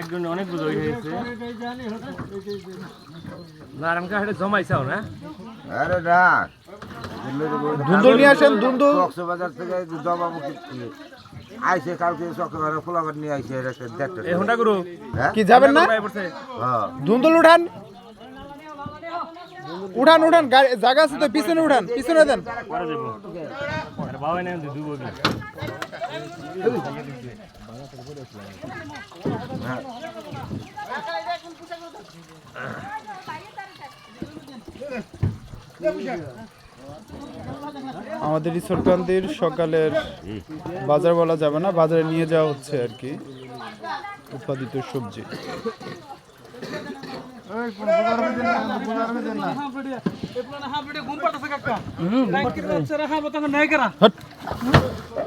একজন অনেক বুঝে হয়েছে না আর আমাকে জমাইছাও না? আরে না। দুন্দুল নিয়ে আসেন দুন্দুল। কক্সবাজার থেকে জবাবু আইসে কালকে চক্রবাজার ফোলাবার নিয়ে একটা দেখতে গুরু। হ্যাঁ? কি যাবেন না? হ্যাঁ। দুন্দুল উঠান। উঠান উঠান জায়গা আছে তো, পিছনে উঠান, পিছনে দেন আমাদের সরকারদের সকালের বাজার বলা যাবে না, বাজারে নিয়ে যাওয়া হচ্ছে আর কি উৎপাদিত সবজি।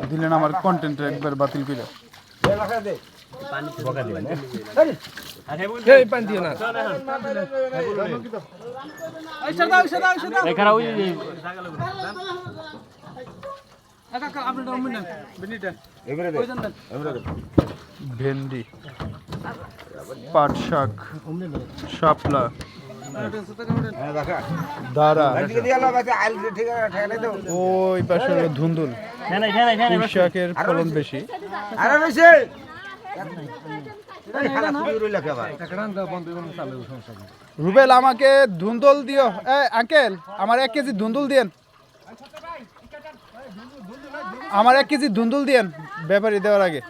দিলেন আমার কন্টেন্ট একবার বাতিল করে। এই পানি দিও না। এখানে ওই যে এবারে দে। এবারে দে। ভেন্ডি। পাট শাক, শাপলা রুবেল, আমাকে ধুন্দুল দিও। আঙ্কেল, আমার এক কেজি ধুন্দুল দিয়েন। আমার এক কেজি ধুন্দুল দিয়েন, ব্যাপারী দেওয়ার আগে।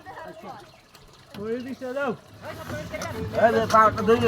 দিল।